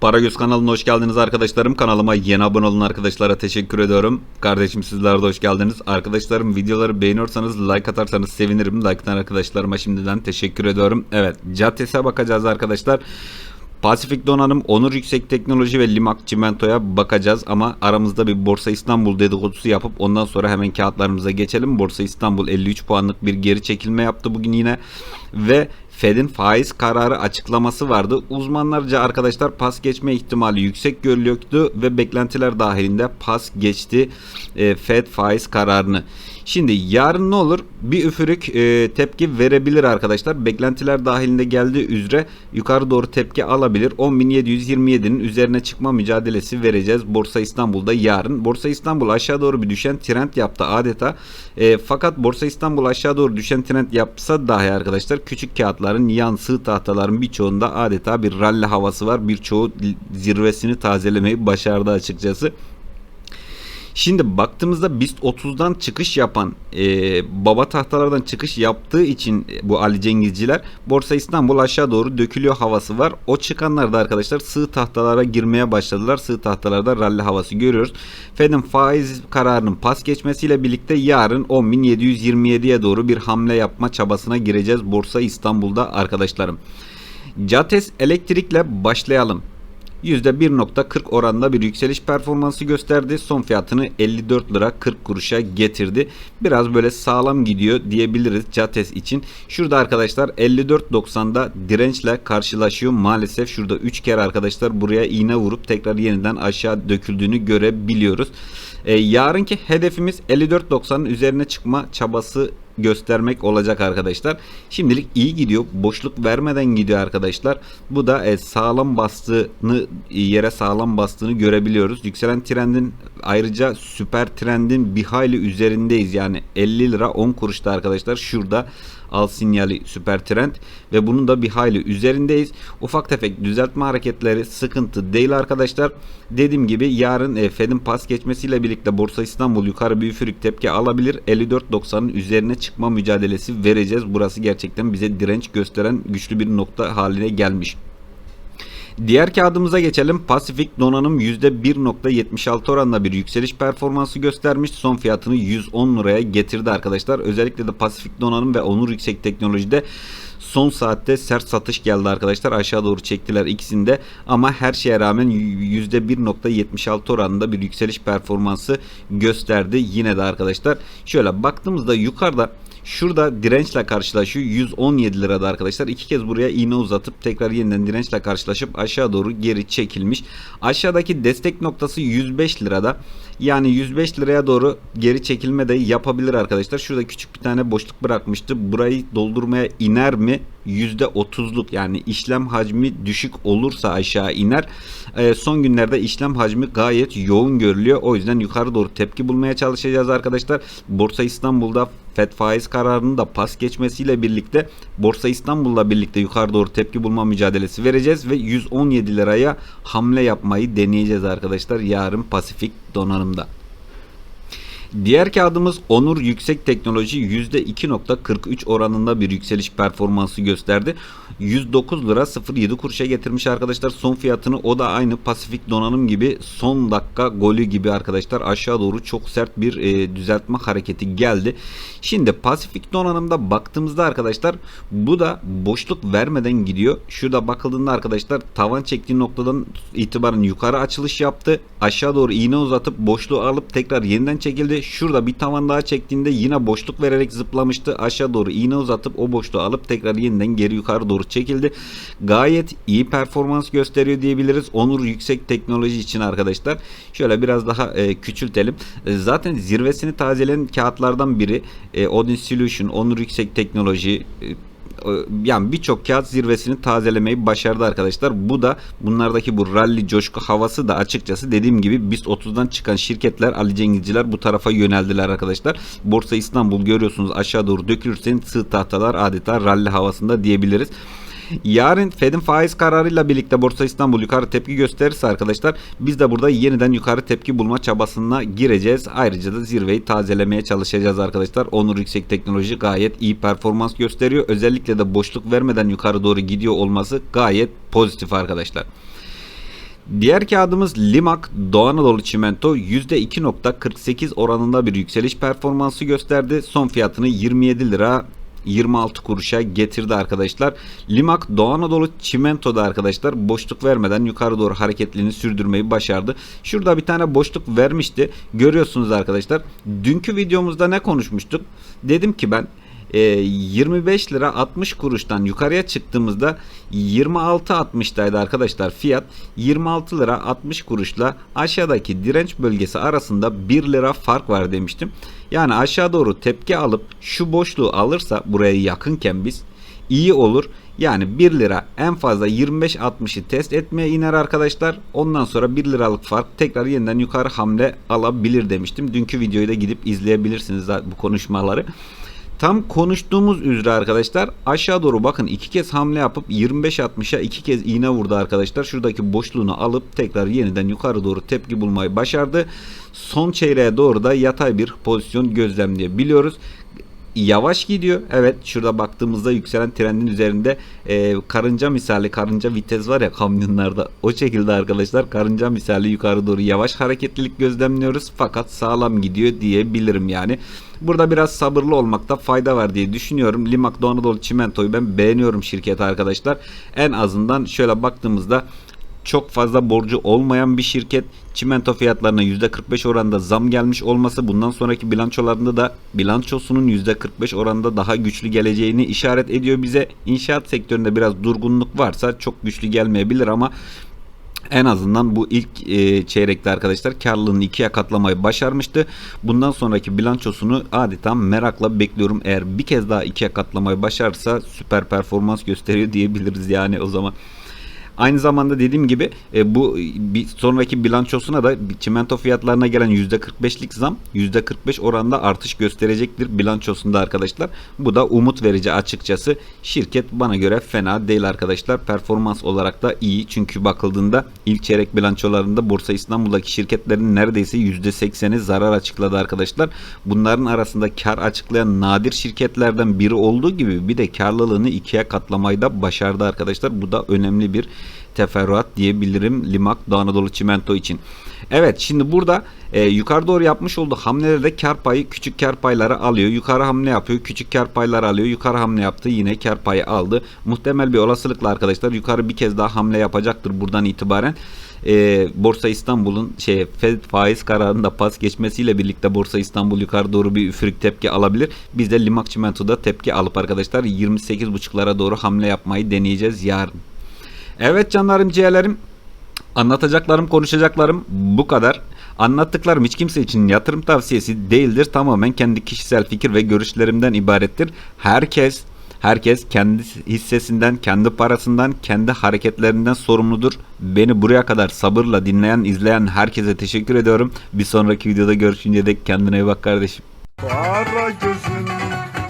Paragöz kanalına hoş geldiniz arkadaşlarım. Kanalıma yeni abone olun arkadaşlara teşekkür ediyorum. Kardeşim sizler de hoş geldiniz. Arkadaşlarım videoları beğeniyorsanız like atarsanız sevinirim. Like atan arkadaşlarıma şimdiden teşekkür ediyorum. Evet Caddes'e bakacağız arkadaşlar. Pasifik Donanım, Onur Yüksek Teknoloji ve Limak Çimento'ya bakacağız ama aramızda bir Borsa İstanbul dedikodusu yapıp ondan sonra hemen kağıtlarımıza geçelim. Borsa İstanbul 53 puanlık bir geri çekilme yaptı bugün yine ve Fed'in faiz kararı açıklaması vardı. Uzmanlarca arkadaşlar pas geçme ihtimali yüksek görülüyordu ve beklentiler dahilinde pas geçti e, Fed faiz kararını. Şimdi yarın ne olur? Bir üfürük e, tepki verebilir arkadaşlar. Beklentiler dahilinde geldiği üzere yukarı doğru tepki alabilir. 10.727'nin üzerine çıkma mücadelesi vereceğiz Borsa İstanbul'da yarın. Borsa İstanbul aşağı doğru bir düşen trend yaptı adeta. E, fakat Borsa İstanbul aşağı doğru düşen trend yapsa dahi arkadaşlar küçük kağıtların yan sığ tahtaların birçoğunda adeta bir rally havası var. Birçoğu zirvesini tazelemeyi başardı açıkçası. Şimdi baktığımızda BIST 30'dan çıkış yapan e, baba tahtalardan çıkış yaptığı için bu Ali Cengizciler Borsa İstanbul aşağı doğru dökülüyor havası var. O çıkanlar da arkadaşlar sığ tahtalara girmeye başladılar. Sığ tahtalarda rally havası görüyoruz. Fed'in faiz kararının pas geçmesiyle birlikte yarın 10.727'ye doğru bir hamle yapma çabasına gireceğiz Borsa İstanbul'da arkadaşlarım. Cates elektrikle başlayalım. %1.40 oranında bir yükseliş performansı gösterdi. Son fiyatını 54 lira 40 kuruşa getirdi. Biraz böyle sağlam gidiyor diyebiliriz Cates için. Şurada arkadaşlar 54.90'da dirençle karşılaşıyor. Maalesef şurada 3 kere arkadaşlar buraya iğne vurup tekrar yeniden aşağı döküldüğünü görebiliyoruz. Ee, yarınki hedefimiz 54.90'ın üzerine çıkma çabası göstermek olacak arkadaşlar. Şimdilik iyi gidiyor. Boşluk vermeden gidiyor arkadaşlar. Bu da e, sağlam bastığını yere sağlam bastığını görebiliyoruz. Yükselen trendin ayrıca süper trendin bir hayli üzerindeyiz. Yani 50 lira 10 kuruşta arkadaşlar. Şurada al sinyali süper trend ve bunun da bir hayli üzerindeyiz. Ufak tefek düzeltme hareketleri sıkıntı değil arkadaşlar. Dediğim gibi yarın e, Fed'in pas geçmesiyle birlikte Borsa İstanbul yukarı bir üfürük tepki alabilir. 54.90'ın üzerine çıkma mücadelesi vereceğiz. Burası gerçekten bize direnç gösteren güçlü bir nokta haline gelmiş. Diğer kağıdımıza geçelim. Pasifik donanım %1.76 oranla bir yükseliş performansı göstermiş. Son fiyatını 110 liraya getirdi arkadaşlar. Özellikle de Pasifik donanım ve Onur Yüksek Teknoloji'de son saatte sert satış geldi arkadaşlar. Aşağı doğru çektiler ikisinde ama her şeye rağmen %1.76 oranında bir yükseliş performansı gösterdi yine de arkadaşlar. Şöyle baktığımızda yukarıda Şurada dirençle karşılaşıyor. 117 lirada arkadaşlar. İki kez buraya iğne uzatıp tekrar yeniden dirençle karşılaşıp aşağı doğru geri çekilmiş. Aşağıdaki destek noktası 105 lirada. Yani 105 liraya doğru geri çekilme de yapabilir arkadaşlar. Şurada küçük bir tane boşluk bırakmıştı. Burayı doldurmaya iner mi? %30'luk yani işlem hacmi düşük olursa aşağı iner. E, son günlerde işlem hacmi gayet yoğun görülüyor. O yüzden yukarı doğru tepki bulmaya çalışacağız arkadaşlar. Borsa İstanbul'da FED faiz kararının da pas geçmesiyle birlikte Borsa İstanbul'la birlikte yukarı doğru tepki bulma mücadelesi vereceğiz ve 117 liraya hamle yapmayı deneyeceğiz arkadaşlar yarın Pasifik donanımda. Diğer kağıdımız Onur Yüksek Teknoloji %2.43 oranında bir yükseliş performansı gösterdi. 109 lira 07 kuruşa getirmiş arkadaşlar. Son fiyatını o da aynı Pasifik Donanım gibi son dakika golü gibi arkadaşlar aşağı doğru çok sert bir e, düzeltme hareketi geldi. Şimdi Pasifik Donanım'da baktığımızda arkadaşlar bu da boşluk vermeden gidiyor. Şurada bakıldığında arkadaşlar tavan çektiği noktadan itibaren yukarı açılış yaptı. Aşağı doğru iğne uzatıp boşluğu alıp tekrar yeniden çekildi. Şurada bir tavan daha çektiğinde yine boşluk vererek zıplamıştı. Aşağı doğru iğne uzatıp o boşluğu alıp tekrar yeniden geri yukarı doğru çekildi. Gayet iyi performans gösteriyor diyebiliriz. Onur yüksek teknoloji için arkadaşlar. Şöyle biraz daha e, küçültelim. E, zaten zirvesini tazeleyen kağıtlardan biri e, Odin Solution, Onur yüksek teknoloji, e, yani birçok kağıt zirvesini tazelemeyi başardı arkadaşlar. Bu da bunlardaki bu rally coşku havası da açıkçası dediğim gibi biz 30'dan çıkan şirketler Ali Cengizciler bu tarafa yöneldiler arkadaşlar. Borsa İstanbul görüyorsunuz aşağı doğru dökülürse sığ tahtalar adeta rally havasında diyebiliriz. Yarın Fed'in faiz kararıyla birlikte Borsa İstanbul yukarı tepki gösterirse arkadaşlar biz de burada yeniden yukarı tepki bulma çabasına gireceğiz. Ayrıca da zirveyi tazelemeye çalışacağız arkadaşlar. Onur Yüksek Teknoloji gayet iyi performans gösteriyor. Özellikle de boşluk vermeden yukarı doğru gidiyor olması gayet pozitif arkadaşlar. Diğer kağıdımız Limak Doğu Anadolu Çimento %2.48 oranında bir yükseliş performansı gösterdi. Son fiyatını 27 lira 26 kuruşa getirdi arkadaşlar. Limak Doğu Anadolu Çimento'da arkadaşlar boşluk vermeden yukarı doğru hareketliliğini sürdürmeyi başardı. Şurada bir tane boşluk vermişti. Görüyorsunuz arkadaşlar. Dünkü videomuzda ne konuşmuştuk? Dedim ki ben 25 lira 60 kuruştan yukarıya çıktığımızda 26.60'daydı arkadaşlar fiyat 26 lira 60 kuruşla aşağıdaki direnç bölgesi arasında 1 lira fark var demiştim. Yani aşağı doğru tepki alıp şu boşluğu alırsa buraya yakınken biz iyi olur. Yani 1 lira en fazla 25.60'ı test etmeye iner arkadaşlar. Ondan sonra 1 liralık fark tekrar yeniden yukarı hamle alabilir demiştim. Dünkü videoyu da gidip izleyebilirsiniz bu konuşmaları. Tam konuştuğumuz üzere arkadaşlar aşağı doğru bakın iki kez hamle yapıp 25.60'a iki kez iğne vurdu arkadaşlar. Şuradaki boşluğunu alıp tekrar yeniden yukarı doğru tepki bulmayı başardı. Son çeyreğe doğru da yatay bir pozisyon gözlemleyebiliyoruz yavaş gidiyor. Evet şurada baktığımızda yükselen trendin üzerinde e, karınca misali karınca vites var ya kamyonlarda. O şekilde arkadaşlar karınca misali yukarı doğru yavaş hareketlilik gözlemliyoruz. Fakat sağlam gidiyor diyebilirim yani. Burada biraz sabırlı olmakta fayda var diye düşünüyorum. Limak Doğu Anadolu Çimento'yu ben beğeniyorum şirketi arkadaşlar. En azından şöyle baktığımızda çok fazla borcu olmayan bir şirket. Çimento fiyatlarına %45 oranında zam gelmiş olması bundan sonraki bilançolarında da bilançosunun %45 oranında daha güçlü geleceğini işaret ediyor bize. İnşaat sektöründe biraz durgunluk varsa çok güçlü gelmeyebilir ama en azından bu ilk e, çeyrekte arkadaşlar karlılığını ikiye katlamayı başarmıştı. Bundan sonraki bilançosunu adeta merakla bekliyorum. Eğer bir kez daha ikiye katlamayı başarsa süper performans gösteriyor diyebiliriz yani o zaman. Aynı zamanda dediğim gibi e, bu bir sonraki bilançosuna da çimento fiyatlarına gelen %45'lik zam %45 oranda artış gösterecektir bilançosunda arkadaşlar. Bu da umut verici açıkçası. Şirket bana göre fena değil arkadaşlar. Performans olarak da iyi. Çünkü bakıldığında ilk çeyrek bilançolarında Borsa İstanbul'daki şirketlerin neredeyse %80'i zarar açıkladı arkadaşlar. Bunların arasında kar açıklayan nadir şirketlerden biri olduğu gibi bir de karlılığını ikiye katlamayı da başardı arkadaşlar. Bu da önemli bir teferruat diyebilirim Limak Anadolu Çimento için. Evet şimdi burada e, yukarı doğru yapmış olduğu hamlelerde kar payı küçük kar payları alıyor. Yukarı hamle yapıyor. Küçük kar payları alıyor. Yukarı hamle yaptı. Yine kar payı aldı. Muhtemel bir olasılıkla arkadaşlar yukarı bir kez daha hamle yapacaktır buradan itibaren. E, Borsa İstanbul'un şey Fed faiz kararında pas geçmesiyle birlikte Borsa İstanbul yukarı doğru bir üfürük tepki alabilir. Biz de Limak Çimento'da tepki alıp arkadaşlar 28.5'lara doğru hamle yapmayı deneyeceğiz yarın. Evet canlarım ciğerlerim anlatacaklarım konuşacaklarım bu kadar. Anlattıklarım hiç kimse için yatırım tavsiyesi değildir. Tamamen kendi kişisel fikir ve görüşlerimden ibarettir. Herkes Herkes kendi hissesinden, kendi parasından, kendi hareketlerinden sorumludur. Beni buraya kadar sabırla dinleyen, izleyen herkese teşekkür ediyorum. Bir sonraki videoda görüşünce dek kendine iyi bak kardeşim. Kara gözün